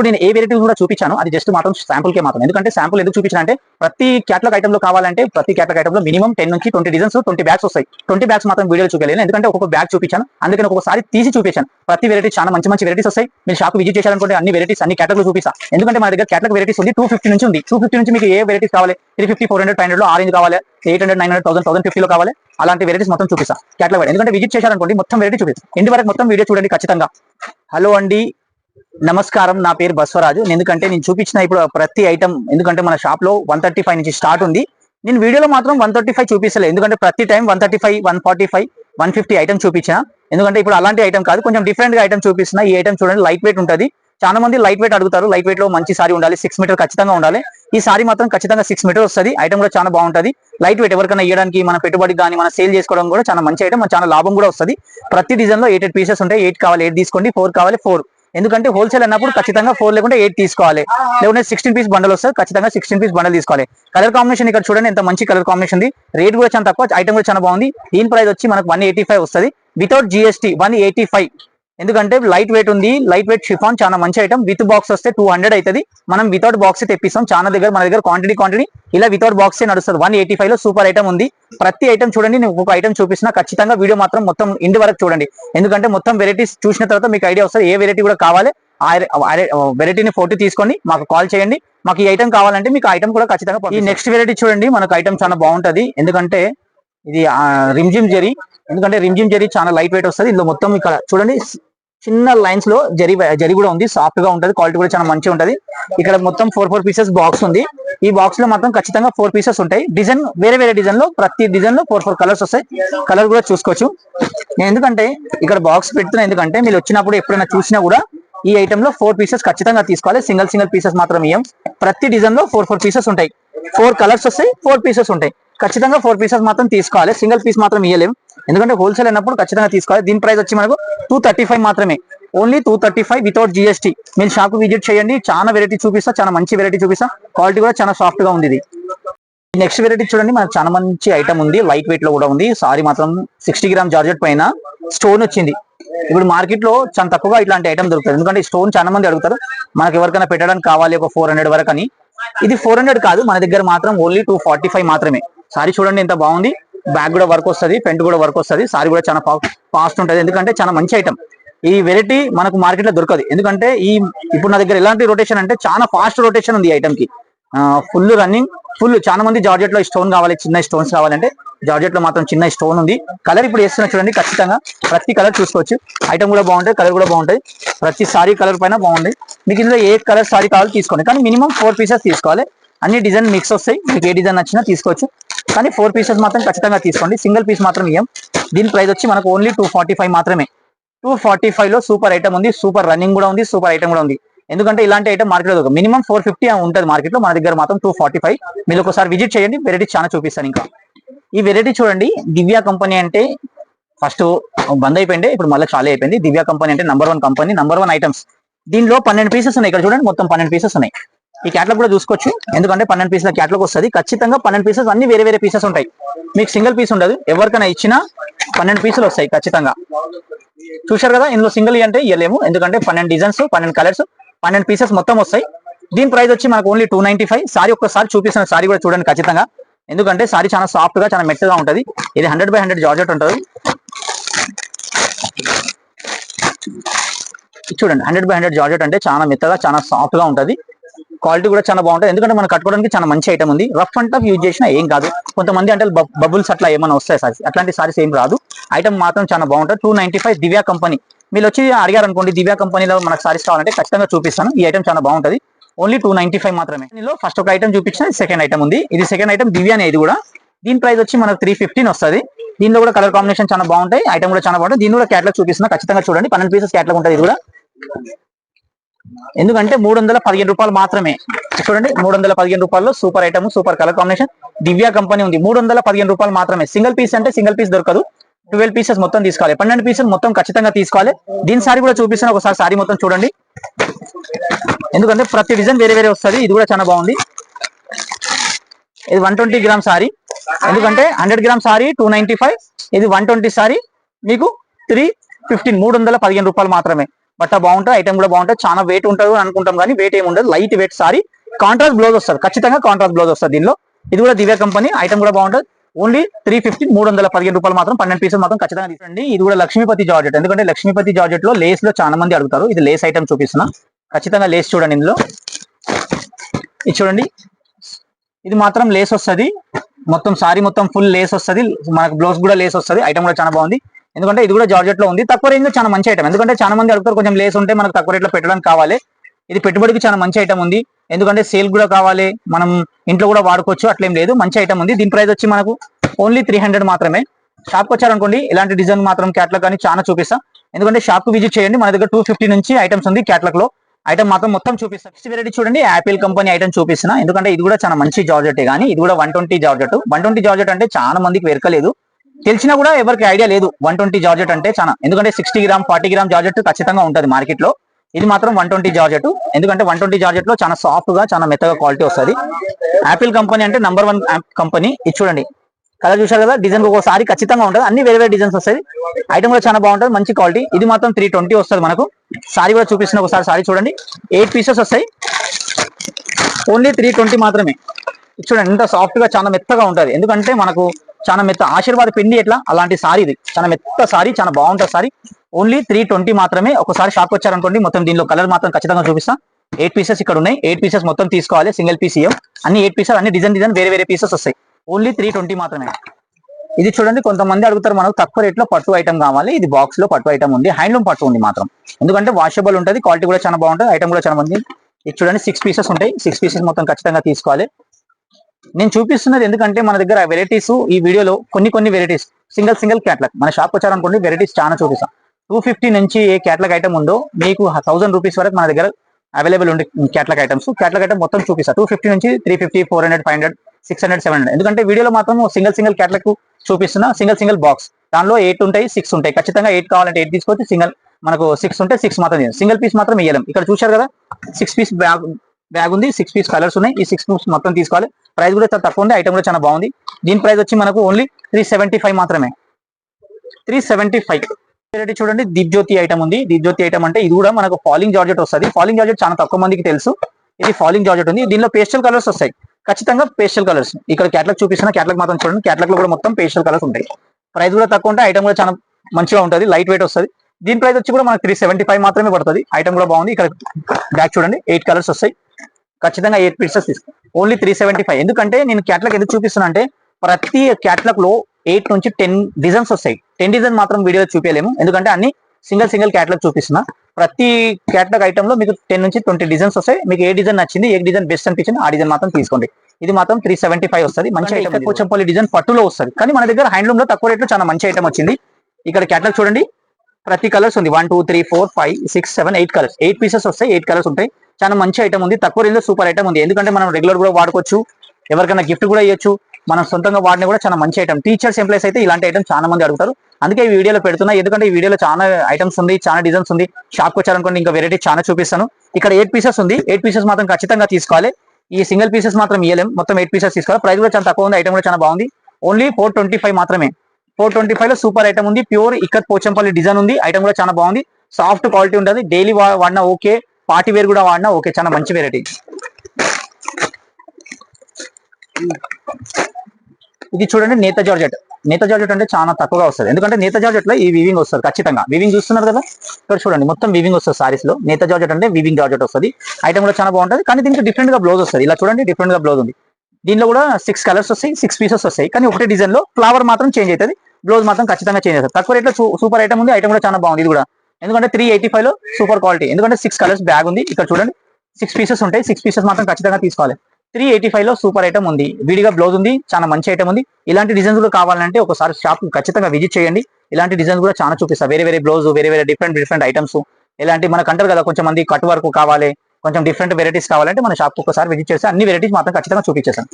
ఇప్పుడు నేను ఏ వెరైటీ కూడా చూపించాను అది జస్ట్ మాత్రం శాంపుల్ కే మాత్రం ఎందుకంటే శాంపుల్ ఎందుకు చూపించాను అంటే ప్రతి క్యాటలాగ్ ఐటమ్లో కావాలంటే ప్రతి క్యాటలాగ్ ఐటమ్లో మినిమం టెన్ నుంచి ట్వంటీ డిజైన్స్ ట్వంటీ బ్యాగ్స్ వస్తాయి. ట్వంటీ బ్యాగ్స్ మాత్రం వీడియోలో చూపించలేదు. ఎందుకంటే ఒక్కొక్క బ్యాగ్ చూపించాను. అందుకని ఒక్కొక్కసారి తీసి చూపించాను. ప్రతి వెరైటీ చాలా మంచి మంచి వెరైటీస్ వస్తాయి. మీరు షాప్ విజిట్ చేయాలనుకుంటే అన్ని వెరైటీస్ అన్ని క్యాటలాగ్ చూపిస్తా. ఎందుకంటే మా దగ్గర క్యాటలాగ్ వెరైటీస్ ఉంది టూ ఫిఫ్టీ నుంచి ఉంది. టూ ఫిఫ్టీ నుంచి మీకు ఏ వెరైటీస్ కావాలి? Three fifty four hundred five హండ్రెడ్లో ఆరెంజ్ కావాలి eight hundred nine hundred thousand thousand ఫిఫ్టీలో కావాలి. అలాంటి వెరైటీస్ మొత్తం చూపిస్తా. క్యాటలాగ్ ఎందుకంటే విజిట్ చేశారనుకోండి మొత్తం వెరైటీ చూపిస్తాను ఇంటి వరకు మొత్తం వీడియో చూడండి ఖచ్చితంగా. హలో అండి. నమస్కారం నా పేరు బస్వరాజు. ఎందుకంటే నేను చూపించిన ఇప్పుడు ప్రతి ఐటమ్ ఎందుకంటే మన షాప్లో వన్ థర్టీ ఫైవ్ నుంచి స్టార్ట్ ఉంది. నేను వీడియోలో మాత్రం వన్ థర్టీ ఫైవ్ చూపిస్తలేదు ఎందుకంటే ప్రతి time one thirty five one forty five one fifty item చూపించిన. ఎందుకంటే ఇప్పుడు అలాంటి ఐటమ్ కాదు. కొంచెం డిఫరెంట్గా ఐటమ్ చూపిస్తున్నా. ఈ ఐటమ్ చూడండి లైట్ వెయిట్ ఉంటుంది. చాలా మంది లైట్ వెయిట్ అడుగుతారు. లైట్ వెయిట్లో మంచి సారీ ఉండాలి. సిక్స్ మీటర్ ఖచ్చితంగా ఉండాలి. ఈ సారీ మాత్రం ఖచ్చితంగా సిక్స్ మీటర్ వస్తుంది. ఐటమ్ కూడా చాలా బాగుంటది. లైట్ వెయిట్ ఎవరికైనా ఇవ్వడానికి మన పెట్టుబడి కానీ మన సేల్ చేసుకోవడం కూడా చాలా మంచి ఐటమ్ చాలా లాభం కూడా వస్తుంది. ప్రతి డిజైన్లో ఎయిట్ ఎయిట్ పీసెస్ ఉంటాయి. ఎయిట్ కావాలి ఎయిట్ తీసుకోండి. ఫోర్ కావాలి ఫోర్ ఎందుకంటే హోల్సేల్ అన్నప్పుడు ఖచ్చితంగా ఫోర్ లేకుంటే ఎయిట్ తీసుకోవాలి. లేకుంటే సిక్స్టీన్ పీస్ బండల్ వస్తుంది. ఖచ్చితంగా సిక్స్టీన్ పీస్ బండల్ తీసుకోవాలి. కలర్ కాంబినేషన్ ఇక్కడ చూడండి ఎంత మంచి కలర్ కాంబినేషన్ ఉంది. రేట్ కూడా చాలా తక్కువ ఐటమ్ కూడా చాలా బాగుంది. దీని ప్రైస్ వచ్చి మనకు వన్ ఎయిటీ ఫైవ్ వస్తుంది without GST one eighty five ఎందుకంటే లైట్ వెయిట్ ఉంది లైట్ వెయిట్ షిఫాన్ చాలా మంచి ఐటమ్ విత్ బాక్స్ వస్తే టూ హండ్రెడ్ అవుతుంది మనం వితౌట్ బాక్స్ తెప్పిస్తాం. చాలా దగ్గర మన దగ్గర క్వాంటిటీ క్వాంటిటీ ఇలా వితౌట్ బాక్స్ నడుస్తుంది. వన్ ఎయిటీ ఫైవ్లో సూపర్ ఐటమ్ ఉంది. ప్రతి ఐటమ్ చూడండి నేను ఒక ఐటమ్ చూపిస్తున్నా. ఖచ్చితంగా వీడియో మాత్రం మొత్తం ఇంటి వరకు చూడండి. ఎందుకంటే మొత్తం వెరైటీస్ చూసిన తర్వాత మీకు ఐడియా వస్తుంది. ఏ వెరైటీ కూడా కావాలి. వెరైటీని ఫోటో తీసుకోండి. మాకు కాల్ చేయండి. మాకు ఈ ఐటమ్ కావాలంటే మీకు ఐటమ్ కూడా ఖచ్చితంగా ఈ నెక్స్ట్ వెరైటీ చూడండి. మనకు ఐటమ్ చాలా బాగుంటుంది. ఎందుకంటే ఇది రిమ్జిమ్ జెరీ. ఎందుకంటే రిమ్జిమ్ జెరీ చాలా లైట్ వెయిట్ వస్తుంది. ఇందులో మొత్తం ఇక్కడ చూడండి. చిన్న లైన్స్లో జరి జరి కూడా ఉంది సాఫ్ట్గా ఉంటది క్వాలిటీ కూడా చాలా మంచిగా ఉంటది. ఇక్కడ మొత్తం ఫోర్ ఫోర్ పీసెస్ బాక్స్ ఉంది. ఈ బాక్స్లో మాత్రం ఖచ్చితంగా ఫోర్ పీసెస్ ఉంటాయి. డిజైన్ వేరే వేరే డిజైన్లో ప్రతి డిజైన్లో ఫోర్ ఫోర్ కలర్స్ వస్తాయి. కలర్ కూడా చూసుకోవచ్చు. నేను ఎందుకంటే ఇక్కడ బాక్స్ పెడుతున్నా ఎందుకంటే మీరు వచ్చినప్పుడు ఎప్పుడైనా చూసినా కూడా ఈ ఐటమ్లో ఫోర్ పీసెస్ ఖచ్చితంగా తీసుకోవాలి. సింగిల్ సింగిల్ పీసెస్ మాత్రం ఇయ్యం. ప్రతి డిజైన్లో ఫోర్ ఫోర్ పీసెస్ ఉంటాయి. ఫోర్ కలర్స్ వస్తాయి ఫోర్ పీసెస్ ఉంటాయి. ఖచ్చితంగా ఫోర్ పీసెస్ మాత్రం తీసుకోవాలి. సింగిల్ పీస్ మాత్రం ఇవ్వలేము ఎందుకంటే హోల్సేల్ అయినప్పుడు ఖచ్చితంగా తీసుకోవాలి. దీని ప్రైస్ వచ్చి మనకు టూ థర్టీ ఫైవ్ మాత్రమే only two thirty five without GST మీరు షాప్ విజిట్ చేయండి. చాలా వెరైటీ చూపిస్తా. చాలా మంచి వెరైటీ చూపిస్తా. క్వాలిటీ కూడా చాలా సాఫ్ట్గా ఉంది ఇది. నెక్స్ట్ వెరైటీ చూడండి. మనకు చాలా మంచి ఐటమ్ ఉంది. లైట్ వెయిట్లో కూడా ఉంది. సారీ మాత్రం సిక్స్టీ గ్రామ్ జార్జెట్ పైన స్టోన్ వచ్చింది. ఇప్పుడు మార్కెట్లో చాలా తక్కువగా ఇట్లాంటి ఐటమ్ దొరుకుతుంది ఎందుకంటే స్టోన్ చాలా మంది అడుగుతారు. మనకి ఎవరికైనా పెట్టడానికి కావాలి ఒక ఫోర్ హండ్రెడ్ వరకు అని. ఇది ఫోర్ హండ్రెడ్ కాదు. మన దగ్గర మాత్రం ఓన్లీ టూ ఫార్టీ ఫైవ్ మాత్రమే. సారీ చూడండి ఎంత బాగుంది. బ్యాగ్ కూడా వర్క్ వస్తుంది పెంట్ కూడా వర్క్ వస్తుంది. సారీ కూడా చాలా ఫాస్ట్ ఉంటుంది. ఎందుకంటే చాలా మంచి ఐటమ్ ఈ వెరైటీ మనకు మార్కెట్లో దొరకదు. ఎందుకంటే ఈ ఇప్పుడు నా దగ్గర ఎలాంటి రొటేషన్ అంటే చాలా ఫాస్ట్ రొటేషన్ ఉంది ఈ ఐటమ్కి ఫుల్ రన్నింగ్ ఫుల్ చాలా మంది జార్జెట్లో స్టోన్ కావాలి చిన్న స్టోన్స్ కావాలంటే జార్జెట్లో మాత్రం చిన్న స్టోన్ ఉంది. కలర్ ఇప్పుడు వేస్తున్నా చూడండి ఖచ్చితంగా ప్రతి కలర్ చూసుకోవచ్చు. ఐటమ్ కూడా బాగుంటుంది కలర్ కూడా బాగుంటుంది ప్రతి సారీ కలర్ పైన బాగుంది మీకు ఇందులో ఏ కలర్ సారీ కావాలో తీసుకోండి. కానీ మినిమం ఫోర్ పీసెస్ తీసుకోవాలి. అన్ని డిజైన్ మిక్స్ వస్తాయి. మీకు ఏ డిజైన్ నచ్చినా తీసుకోవచ్చు. కానీ ఫోర్ పీసెస్ మాత్రం ఖచ్చితంగా తీసుకోండి. సింగిల్ పీస్ మాత్రం ఇయ్యం. దీని ప్రైస్ వచ్చి మనకు ఓన్లీ టూ ఫార్టీ ఫైవ్ మాత్రమే. టూ ఫార్టీ ఫైవ్లో సూపర్ ఐటమ్ ఉంది. సూపర్ రన్నింగ్ కూడా ఉంది. సూపర్ ఐటమ్ కూడా ఉంది. ఎందుకంటే ఇలాంటి ఐటమ్ మార్కెట్లో మినిమం ఫోర్ ఫిఫ్టీ ఉంటుంది మార్కెట్లో మన దగ్గర మాత్రం టూ ఫార్టీ ఫైవ్. మీరు ఒకసారి విజిట్ చేయండి. వెరైటీ చాలా చూపిస్తాను ఇంకా. ఈ వెరైటీ చూడండి. దివ్య కంపెనీ అంటే ఫస్ట్ బంద్ అయిపోయింది. ఇప్పుడు మళ్ళీ చాలా అయిపోయింది. దివ్య కంపెనీ అంటే number one company number one items. దీనిలో పన్నెండు పీసెస్ ఉన్నాయి. ఇక్కడ చూడండి. మొత్తం పన్నెండు పీసెస్ ఉన్నాయి. ఈ క్యాట్లాగ్ కూడా చూసుకోవచ్చు. ఎందుకంటే పన్నెండు పీసుల క్యాట్లాగ్ వస్తుంది. ఖచ్చితంగా పన్నెండు పీసెస్ అన్ని వేరే వేరే పీసెస్ ఉంటాయి. మీకు సింగిల్ పీస్ ఉండదు. ఎవరికైనా ఇచ్చినా పన్నెండు పీసులు వస్తాయి ఖచ్చితంగా. చూశారు కదా? ఇందులో సింగిల్ అంటే ఇవ్వలేము ఎందుకంటే పన్నెండు డిజైన్స్ పన్నెండు కలర్స్ పన్నెండు పీసెస్ మొత్తం వస్తాయి. దీని ప్రైస్ వచ్చి మనకు only two ninety five sari ఒక్కసారి చూపిస్తున్న సారీ కూడా చూడండి ఖచ్చితంగా. ఎందుకంటే సారీ చాలా సాఫ్ట్గా చాలా మెత్తగా ఉంటుంది. ఇది హండ్రెడ్ బై హండ్రెడ్ జార్జెట్ ఉంటుంది. చూడండి హండ్రెడ్ బై హండ్రెడ్ జార్జెట్ అంటే చాలా మెత్తగా చాలా సాఫ్ట్గా ఉంటది. క్వాలిటీ కూడా చాలా బాగుంటుంది ఎందుకంటే మనం కట్టుకోవడానికి చాలా మంచి ఐటమ్ ఉంది. రఫ్ అండ్ టఫ్ యూజ్ చేసినా ఏం కాదు. కొంతమంది అంటే బబుల్స్ అట్లా ఏమైనా వస్తాయి సారీస్ అట్లాంటి సారీస్ ఏం రాదు. ఐటమ్ మాత్రం చాలా బాగుంటుంది two ninety five Divya company మీరు వచ్చి అడిగారు అనుకోండి దివ్యా కంపెనీలో మనకు సారీస్ కావాలంటే ఖచ్చితంగా చూపిస్తాను. ఈ ఐటమ్ చాలా బాగుంటుంది. ఓన్లీ టూ నైన్టీ ఫైవ్ మాత్రమే. దీనిలో ఫస్ట్ ఒక ఐటమ్ చూపించిన సెకండ్ ఐటమ్ ఉంది. ఇది సెకండ్ ఐటమ్ దివ్య అనేది కూడా. దీని ప్రైస్ వచ్చి మనకు త్రీ ఫిఫ్టీన్ వస్తుంది. దీనిలో కూడా కలర్ కాంబినేషన్ చాలా బాగుంటాయి. ఐటమ్ కూడా చాలా బాగుంటుంది దీని కూడా క్యాట్లాగ్ చూపిస్తున్నా. ఖచ్చితంగా చూడండి. పన్నెండు పీసెస్ క్యాట్లాగ్ ఉంటుంది ఇది కూడా. ఎందుకంటే మూడు వందల పదిహేను రూపాయలు మాత్రమే. చూడండి మూడు వందల పదిహేను రూపాయల్లో super item super colour combination. Divya company ఉంది. మూడు వందల పదిహేను రూపాయలు మాత్రమే. సింగిల్ పీస్ అంటే సింగిల్ పీస్ దొరకదు. ట్వెల్వ్ పీసెస్ మొత్తం తీసుకోవాలి. పన్నెండు పీసెస్ మొత్తం ఖచ్చితంగా తీసుకోవాలి. దీని సారీ కూడా చూపిస్తాను. ఒకసారి సారీ మొత్తం చూడండి. ఎందుకంటే ప్రతి డిజైన్ వేరే వేరే వస్తుంది. ఇది కూడా చాలా బాగుంది. ఇది వన్ ట్వంటీ గ్రామ్ సారీ. ఎందుకంటే hundred gram sari two five. ఇది వన్ ట్వంటీ సారీ. మీకు త్రీ ఫిఫ్టీన్ మూడు వందల పదిహేను రూపాయలు మాత్రమే. బట్ట బాగుంటుంది ఐటమ్ కూడా బాగుంటుంది. చాలా వెయిట్ ఉంటుంది అని అనుకుంటాం కానీ వెయిట్ ఏమి ఉండదు. Light weight sari contrast blouse వస్తుంది. ఖచ్చితంగా కాంట్రాస్ట్ బ్లౌజ్ వస్తుంది దీనిలో. ఇది కూడా దివ్య కంపెనీ ఐటమ్ కూడా బాగుంటుంది. ఓన్లీ త్రీ ఫిఫ్టీ మూడు వందల పదిహేను రూపాయలు మాత్రం పన్నెండు పీసులు మాత్రం ఖచ్చితంగా తీసుకోండి. ఇది కూడా లక్ష్మీపతి జార్జెట్. ఎందుకంటే లక్ష్మీపతి జార్జెట్లో లేస్లో చాలా మంది అడుగుతారు. ఇది లేస్ ఐటమ్ చూపిస్తున్నా. ఖచ్చితంగా లేస్ చూడండి ఇందులో. ఇది చూడండి. ఇది మాత్రం లేస్ వస్తుంది. మొత్తం సారీ మొత్తం ఫుల్ లేస్ వస్తుంది. మనకు బ్లౌజ్ కూడా లేస్ వస్తుంది. ఐటమ్ కూడా చాలా బాగుంది. ఎందుకంటే ఇది కూడా జార్జెట్లో ఉంది. తక్కువ రేంజ్లో చాలా మంచి ఐటమ్ ఎందుకంటే చాలా మంది అడుగుతారు కొంచెం లేస్ ఉంటే మనకు తక్కువ రేట్లో పెట్టడానికి కావాలి. ఇది పెట్టుబడికి చాలా మంచి ఐటమ్ ఉంది. ఎందుకంటే సేల్ కూడా కావాలి. మనం ఇంట్లో కూడా వాడుకోవచ్చు. అట్లేం లేదు. మంచి ఐటమ్ ఉంది. దీని ప్రైస్ వచ్చి మనకు ఓన్లీ త్రీ హండ్రెడ్ మాత్రమే. షాప్కి వచ్చారనుకోండి ఇలాంటి డిజైన్ మాత్రం క్యాట్లాగ్ కానీ చాలా చూపిస్తా. ఎందుకంటే షాప్ విజిట్ చేయండి. మన దగ్గర టూ ఫిఫ్టీ నుంచి ఐటమ్స్ ఉంది క్యాట్లాగ్లో. ఐటమ్ మాత్రం మొత్తం చూపిస్తా. నెక్స్ట్ వెరైటీ చూడండి. యాపిల్ కంపెనీ ఐటమ్ చూపిస్తున్నా. ఎందుకంటే ఇది కూడా చాలా మంచి జార్జెట్ కానీ ఇది కూడా one twenty georgette one twenty georgette అంటే చాలా మందికి వెరకలేదు. తెలిసినా కూడా ఎవరికి ఐడియా లేదు. వన్ ట్వంటీ జార్జెట్ అంటే చాలా ఎందుకంటే sixty gram forty gram georgette ఖచ్చితంగా ఉంటుంది మార్కెట్లో ఇది మాత్రం వన్ ట్వంటీ జార్జెట్. ఎందుకంటే వన్ ట్వంటీ జార్జెట్లో చాలా సాఫ్ట్గా చాలా మెత్తగా క్వాలిటీ వస్తుంది. యాపిల్ కంపెనీ అంటే నంబర్ వన్ కంపెనీ. ఇది చూడండి. కలర్ చూసారు కదా? డిజైన్ ఒకసారి ఖచ్చితంగా ఉంటుంది. అన్ని వేరే వేరే డిజైన్స్ వస్తాయి ఐటమ్ కూడా చాలా బాగుంటుంది. మంచి క్వాలిటీ. ఇది మాత్రం త్రీ ట్వంటీ వస్తుంది మనకు. సారీ కూడా చూపిస్తున్న ఒకసారి సారీ చూడండి. ఎయిట్ పీసెస్ వస్తాయి. ఓన్లీ త్రీ ట్వంటీ మాత్రమే. చూడండి ఎంత సాఫ్ట్గా చాలా మెత్తగా ఉంటుంది. ఎందుకంటే మనకు చాలా మెత్త ఆశీర్వాద పిండి ఎట్లా? అలాంటి సారీ ఇది. చాలా మెత్త సారీ చాలా బాగుంటుంది సారీ. ఓన్లీ త్రీ ట్వంటీ మాత్రమే. ఒకసారి షాప్ వచ్చారనుకోండి మొత్తం దీనిలో కలర్ మాత్రం ఖచ్చితంగా చూపిస్తా. ఎయిట్ పీసెస్ ఇక్కడ ఉన్నాయి. ఎయిట్ పీసెస్ మొత్తం తీసుకోవాలి సింగిల్ పీస్ ఇవ్వం అన్ని ఎయిట్ పీసెస్ అన్ని డిజైన్ డిజైన్ వేరే వేరే పీసెస్ వస్తాయి. ఓన్లీ త్రీ ట్వంటీ మాత్రమే. ఇది చూడండి కొంతమంది అడుగుతారు మనకు తక్కువ రేట్లో పట్టు ఐటమ్ కావాలి. ఇది బాక్స్లో పట్టు ఐటమ్ ఉంది. హ్యాండ్లూమ్ పట్టు ఉంది మాత్రం. ఎందుకంటే వాషబుల్ ఉంటుంది క్వాలిటీ కూడా చాలా బాగుంటుంది ఐటమ్ కూడా చాలా మంది ఇది చూడండి సిక్స్ పీసెస్ ఉంటాయి. సిక్స్ పీసెస్ మొత్తం ఖచ్చితంగా తీసుకోవాలి. నేను చూపిస్తున్నది ఎందుకంటే మన దగ్గర వెరైటీస్ ఈ వీడియోలో కొన్ని కొన్ని వెరైటీస్ సింగిల్ సింగిల్ క్యాట్లాగ్ మన షాప్ వచ్చారనుకోండి వెరైటీస్ చాలా చూపిస్తాం. టూ ఫిఫ్టీ నుంచి ఏ క్యాట్లాగ్ ఐటమ్ ఉందో మీకు థౌసండ్ రూపీస్ వరకు మన దగ్గర అవైలబుల్ ఉండే క్యాట్లాగ్ ఐటమ్స్ క్యాట్లాగ్ ఐటమ్ మొత్తం చూపిస్తా. టూ ఫిఫ్టీ నుంచి three fifty four hundred five hundred six hundred seven hundred ఎందుకంటే వీడియోలో మాత్రం సింగిల్ సింగిల్ క్యాట్లాగ్ చూపిస్తున్నా సింగిల్ సింగిల్ బాక్స్ దానిలో ఎయిట్ ఉంటాయి సిక్స్ ఉంటాయి. ఖచ్చితంగా ఎయిట్ కావాలంటే ఎయిట్ తీసుకొచ్చి సింగిల్ మనకు సిక్స్ ఉంటే సిక్స్ మాత్రం సింగిల్ పీస్ మాత్రం ఇయ్యలేం. ఇక్కడ చూశారు కదా సిక్స్ పీస్ బ్యాగ్ ఉంది. సిక్స్ పీస్ కలర్స్ ఉన్నాయి. ఈ సిక్స్ పీస్ మొత్తం తీసుకోవాలి. ప్రైస్ కూడా చాలా తక్కువ ఉంది. ఐటమ్ కూడా చాలా బాగుంది. దీని ప్రైస్ వచ్చి మనకు ఓన్లీ త్రీ సెవెంటీ ఫైవ్ మాత్రమే. త్రీ సెవెంటీ ఫైవ్ వెరైటీ చూడండి. దీప్జ్యోతి ఐటమ్ ఉంది. దీప్జ్యోతి ఐటమ్ అంటే ఇది కూడా మనకు ఫాలింగ్ జార్జెట్ వస్తుంది. ఫాలింగ్ జార్జెట్ చాలా తక్కువ మందికి తెలుసు. ఇది ఫాలింగ్ జార్జెట్ ఉంది. దీనిలో పేస్టల్ కలర్స్ వస్తాయి. ఖచ్చితంగా పేస్టల్ కలర్స్ ఇక్కడ క్యాట్లాగ్ చూపిస్తున్న క్యాట్లాగ్ మాత్రం చూడండి. క్యాట్లాగ్లో కూడా మొత్తం పేస్టల్ కలర్స్ ఉంటాయి. ప్రైస్ కూడా తక్కువ ఉంటే ఐటమ్ కూడా చాలా మంచిగా ఉంటుంది. లైట్ వెయిట్ వస్తుంది. దీని ప్రైస్ వచ్చి కూడా మనకు త్రీ సెవెంటీ ఫైవ్ మాత్రమే పడుతుంది. ఐటమ్ కూడా బాగుంది. ఇక్కడ బ్యాక్ చూడండి. ఎయిట్ కలర్స్ వస్తాయి. ఖచ్చితంగా ఎయిట్ పీసెస్ తీసుకో ఓన్లీ త్రీ సెవెంటీ ఫైవ్ ఎందుకంటే నేను క్యాట్లాగ్ ఎందుకు చూపిస్తున్నా అంటే ప్రతి క్యాట్లాగ్లో ఎయిట్ నుంచి టెన్ డిజైన్స్ వస్తాయి. టెన్ డిజైన్ మాత్రం వీడియో చూపించలేము. ఎందుకంటే అన్ని సింగిల్ సింగిల్ క్యాట్లాగ్ చూపిస్తున్నా. ప్రతి క్యాట్లాగ్ ఐటమ్లో మీకు టెన్ నుంచి ట్వంటీ డిజైన్స్ వస్తాయి. మీకు ఏ డిజైన్ నచ్చింది ఏ డిజైన్ బెస్ట్ అనిపించింది ఆ డిజైన్ మాత్రం తీసుకోండి. ఇది మాత్రం త్రీ సెవెంటీ ఫైవ్ వస్తుంది. మంచి ఐటమ్ పోచంపల్లి డిజైన్ పట్టులో వస్తుంది. కానీ మన దగ్గర హ్యాండ్లూమ్లో తక్కువ రేట్లో చాలా మంచి ఐటమ్ వచ్చింది. ఇక్కడ క్యాట్లాగ్ చూడండి. ప్రతి కలర్స్ ఉంది. One two three four five six seven eight colours eight pieces వస్తాయి ఎయిట్ కలర్స్ ఉంటాయి. చాలా మంచి ఐటమ్ ఉంది. తక్కువ రేంజ్ సూపర్ ఐటమ్ ఉంది. ఎందుకంటే మనం రెగ్యులర్ కూడా వాడుకోవచ్చు. ఎవరికైనా గిఫ్ట్ కూడా ఇవ్వచ్చు మనం సొంతంగా వాడిన కూడా చాలా మంచి ఐటమ్ టీచర్స్ ఎంప్లాయీస్ అయితే ఇలాంటి ఐటమ్ చాలా మంది అడుగుతారు. అందుకే ఈ వీడియోలో పెడుతున్నా. ఎందుకంటే ఈ వీడియోలో చాలా ఐటమ్స్ ఉంది చాలా డిజైన్స్ ఉంది. షాప్కి వచ్చారనుకోండి ఇంకా వెరైటీ చాలా చూపిస్తాను. ఇక్కడ ఎయిట్ పీసెస్ ఉంది. ఎయిట్ పీసెస్ మాత్రం ఖచ్చితంగా తీసుకోవాలి. ఈ సింగిల్ పీసెస్ మాత్రం ఇవ్వలేం మొత్తం ఎయిట్ పీసెస్ తీసుకోవాలి. ప్రైస్ కూడా చాలా తక్కువ ఉంది. ఐటమ్ కూడా చాలా బాగుంది. ఓన్లీ ఫోర్ ట్వంటీ ఫైవ్ మాత్రమే. ఫోర్ ట్వంటీ ఫైవ్లో సూపర్ ఐటమ్ ఉంది. ప్యూర్ ఇక్కడ పోచంపల్లి డిజైన్ ఉంది. ఐటమ్ కూడా చాలా బాగుంది. సాఫ్ట్ క్వాలిటీ ఉంటుంది. డైలీ వాడినా ఓకే. పార్టీ వేర్ కూడా వాడినా ఓకే. చాలా మంచి వెరైటీ ఇది చూడండి నేత జార్జెట్. నేత జార్జెట్ అంటే చాలా తక్కువగా వస్తుంది. ఎందుకంటే నేత జార్జెట్లో ఈ వివింగ్ వస్తుంది ఖచ్చితంగా. వివింగ్ చూస్తున్నారు కదా? ఇక్కడ చూడండి. మొత్తం వివింగ్ వస్తుంది సారీస్లో. నేత జార్జెట్ అంటే వివింగ్ జార్జెట్ వస్తుంది. ఐటమ్ కూడా చాలా బాగుంటుంది. కానీ దీనికి డిఫరెంట్గా బ్లౌజ్ వస్తుంది. ఇలా చూడండి డిఫరెంట్గా బ్లౌజ్ ఉంది. దీనిలో కూడా సిక్స్ కలర్స్ వస్తాయి సిక్స్ పీసెస్ వస్తాయి. కానీ ఒకటే డిజైన్లో ఫ్లవర్ మాత్రం చేంజ్ అవుతుంది. బ్లౌజ్ మాత్రం ఖచ్చితంగా చేంజ్ చేస్తారు. తక్కువ రేట్లో సూపర్ ఐటమ్ ఉంది ఐటమ్ కూడా చాలా బాగుంది ఇది కూడా. ఎందుకంటే త్రీ ఎయిటీ ఫైవ్లో సూపర్ క్వాలిటీ ఎందుకంటే సిక్స్ కలర్స్ బ్యాగ్ ఉంది. ఇక్కడ చూడండి సిక్స్ పీసెస్ ఉంటాయి సిక్స్ పీసెస్ మాత్రం ఖచ్చితంగా తీసుకోవాలి. త్రీ ఎయిటీ ఫైవ్లో సూపర్ ఐటమ్ ఉంది. విడిగా బ్లౌజ్ ఉంది చాలా మంచి ఐటమ్ ఉంది. ఇలాంటి డిజైన్స్ కూడా కావాలంటే ఒకసారి షాప్ ఖచ్చితంగా విజిట్ చేయండి. ఇలాంటి డిజైన్స్ కూడా చాలా చూపిస్తా. వేరే వేరే బ్లౌజ్ వేరే వేరే డిఫరెంట్ డిఫరెంట్ ఐటమ్స్ ఇలాంటి మనకు అంటారు కదా కొంచెం మంది కట్ వర్క్ కావాలి కొంచెం డిఫరెంట్ వెరైటీస్ కావాలంటే మన షాప్ ఒకసారి విజిట్ చేస్తే అన్ని వెరైటీస్ మాత్రం ఖచ్చితంగా చూపించేస్తాను.